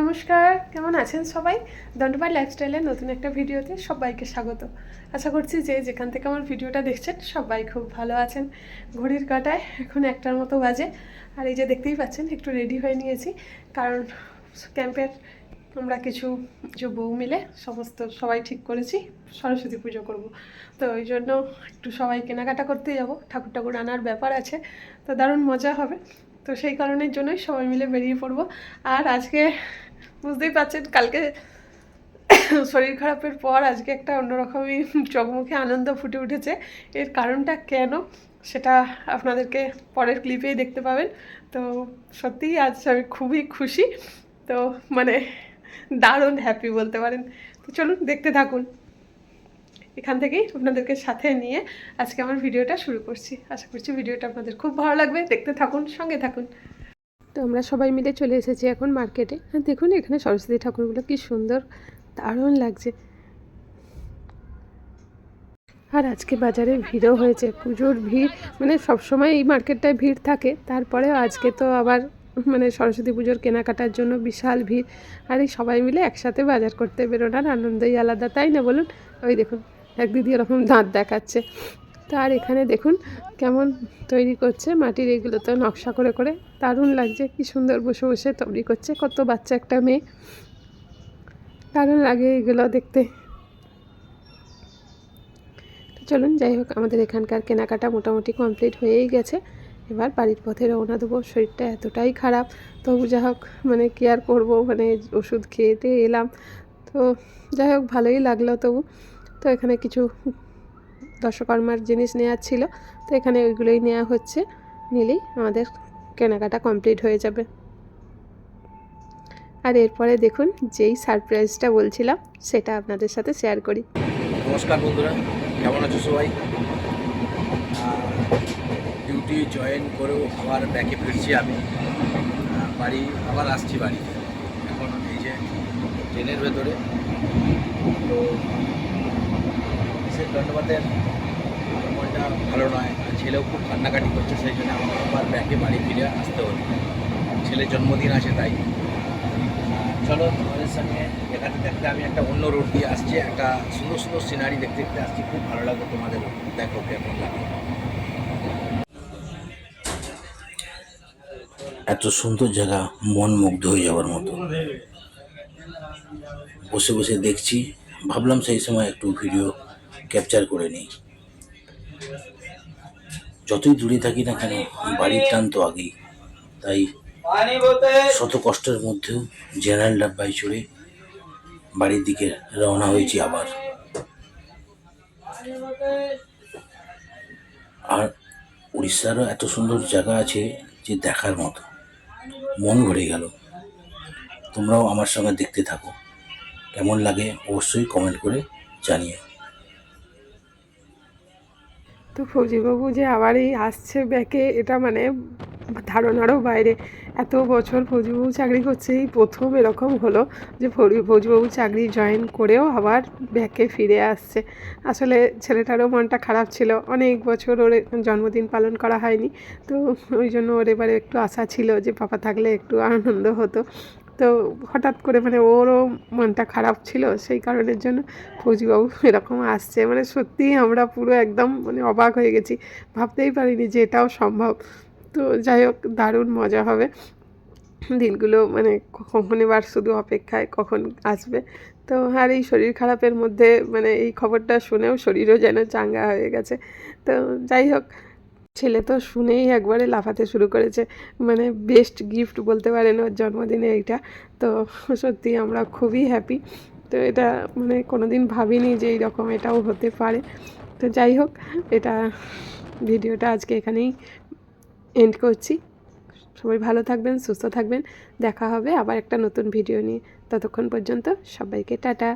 নমস্কার, কেমন আছেন সবাই? দণ্ডবাই লাইফস্টাইলের নতুন একটা ভিডিওতে সবাইকে স্বাগত। আশা করছি যে যেখান থেকে আমার ভিডিওটা দেখছেন, সবাই খুব ভালো আছেন। ঘড়ির কাটায়, এখন একটার মতো বাজে। আর এই যে দেখতেই পাচ্ছেন, একটু রেডি হয়ে নিয়েছি। কারণ ক্যাম্পের আমরা কিছু, যে বউ মিলে সমস্ত সবাই ঠিক করেছি, সরস্বতী পুজো করব। তো ওই জন্য একটু সবাই কেনাকাটা করতে যাব। ঠাকুর ঠাকুর আনার ব্যাপার আছে, তো দারুণ মজা হবে। তো সেই কারণের জন্যই সবাই মিলে বেরিয়ে পড়ব। আর আজকে বুঝতেই পারছেন, কালকে শরীর খারাপের পর আজকে একটা অন্যরকমই চোখমুখে আনন্দ ফুটে উঠেছে। এর কারণটা কেন সেটা আপনাদেরকে পরের ক্লিপেই দেখতে পাবেন। তো সত্যিই আজ আমি খুবই খুশি। তো মানে দারুণ হ্যাপি বলতে পারেন। তো চলুন দেখতে থাকুন। এখান থেকেই আপনাদেরকে সাথে নিয়ে আজকে আমার ভিডিওটা শুরু করছি। আশা করছি ভিডিওটা আপনাদের খুব ভালো লাগবে। দেখতে থাকুন, সঙ্গে থাকুন। তো আমরা সবাই মিলে চলে এসেছি এখন মার্কেটে। আর দেখুন এখানে সরস্বতী ঠাকুরগুলো কি সুন্দর, দারুণ লাগছে। আর আজকে বাজারে ভিড়ও হয়েছে পুজোর ভিড়। মানে সবসময় এই মার্কেটটায় ভিড় থাকে, তারপরেও আজকে তো আবার মানে সরস্বতী পুজোর কেনাকাটার জন্য বিশাল ভিড়। আর এই সবাই মিলে একসাথে বাজার করতে বেরোনার আনন্দই আলাদা, তাই না বলুন? ওই দেখুন, এক দিদি এরকম দাঁত দেখাচ্ছে। তো আর এখানে দেখুন কেমন তৈরি করছে, মাটির এগুলো তো নকশা করে করে। দারুণ লাগছে, কি সুন্দর বসে বসে তৈরি করছে, কত বাচ্চা একটা মেয়ে। দারুণ লাগে এগুলো দেখতে। চলুন, যাই হোক, আমাদের এখানকার কেনাকাটা মোটামুটি কমপ্লিট হয়েই গেছে। এবার বাড়ির পথে রওনা দেবো, শরীরটা এতটাই খারাপ। তবু যা হোক মানে কি আর করব মানে ওষুধ খেয়েতে এলাম। তো যাই হোক, ভালোই লাগল তবু। তো এখানে কিছু দশকর্মার জিনিস নেওয়ার ছিল, তো এখানে ওইগুলোই নেওয়া হচ্ছে। নিলেই আমাদের কেনাকাটা কমপ্লিট হয়ে যাবে। আর এরপরে দেখুন, যেই সারপ্রাইজটা বলছিলাম, সেটা আপনাদের সাথে শেয়ার করি। নমস্কার বন্ধুরা, কেমন আছো সবাই? ডিউটি জয়েন করেও আবার ব্যাকে ফিরছি আমি। বাড়ি, আবার আসছি বাড়ি এখন এই যে ট্রেনের ভেতরে ধন্যবাদের। মনটা ভালো নয়। ছেলেও খুব কান্নাকাটি করছে, সেই জন্য আমার আবার ব্যাকে বাড়ি ফিরে আসতে হলো। ছেলের জন্মদিন আছে তাই। চলো, তোমাদের সঙ্গে দেখাতে দেখতে আমি একটা অন্য রোড দিয়ে আসছি, একটা সুন্দর সুন্দর সিনারি দেখতে দেখতে আসছি। খুব ভালো লাগবে তোমাদের দেখো কেমন লাগে। এত সুন্দর জায়গা, মন মুগ্ধ হয়ে যাওয়ার মতো। বসে বসে দেখছি। ভাবলাম সেই সময় একটু ভিডিও ক্যাপচার করে নিই। যতই দূরে থাকি না কেন, বাড়ির টান তো আগেই। তাই শত কষ্টের মধ্যেও জেনারেল ডাব্বায় চড়ে বাড়ির দিকে রওনা হয়েছি আবার। আর উড়িষ্যারও এত সুন্দর জায়গা আছে যে দেখার মতো। মন ভরে গেল। তোমরাও আমার সঙ্গে দেখতে থাকো। কেমন লাগে অবশ্যই কমেন্ট করে জানিও। তো ফৌজিবাবু যে আবার এই আসছে ব্যাকে, এটা মানে ধারণারও বাইরে। এত বছর ফৌজিবাবু চাকরি করছে এই প্রথম এরকম হলো যে ফৌজি- ফৌজিবাবু চাকরি জয়েন করেও আবার ব্যাকে ফিরে আসছে। আসলে ছেলেটারও মনটা খারাপ ছিল, অনেক বছর ওর জন্মদিন পালন করা হয়নি। তো ওই জন্য ওর এবারে একটু আশা ছিল যে পাপা থাকলে একটু আনন্দ হতো। তো হঠাৎ করে মানে ওরও মনটা খারাপ ছিল, সেই কারণের জন্য ফৌজিবাবু এরকম আসছে। মানে সত্যিই আমরা পুরো একদম মানে অবাক হয়ে গেছি, ভাবতেই পারিনি যে এটাও সম্ভব। তো যাই হোক, দারুণ মজা হবে। দিনগুলো মানে কখন এবার শুধু অপেক্ষায় কখন আসবে। তো আর এই শরীর খারাপের মধ্যে মানে এই খবরটা শুনেও শরীরও যেন চাঙ্গা হয়ে গেছে। তো যাই হোক ছেলে তো শুনেই একবারে লাফাতে শুরু করেছে। মানে বেস্ট গিফট বলতে পারেন ওর জন্মদিনে এইটা তো সত্যি আমরা খুবই হ্যাপি তো এটা মানে কোনো দিন ভাবিনি যে এইরকম এটাও হতে পারে। তো যাই হোক, এটা ভিডিওটা আজকে এখানেই এন্ড করছি। সবাই ভালো থাকবেন, সুস্থ থাকবেন। দেখা হবে আবার একটা নতুন ভিডিও নিয়ে। ততক্ষণ পর্যন্ত সবাইকে টাটা।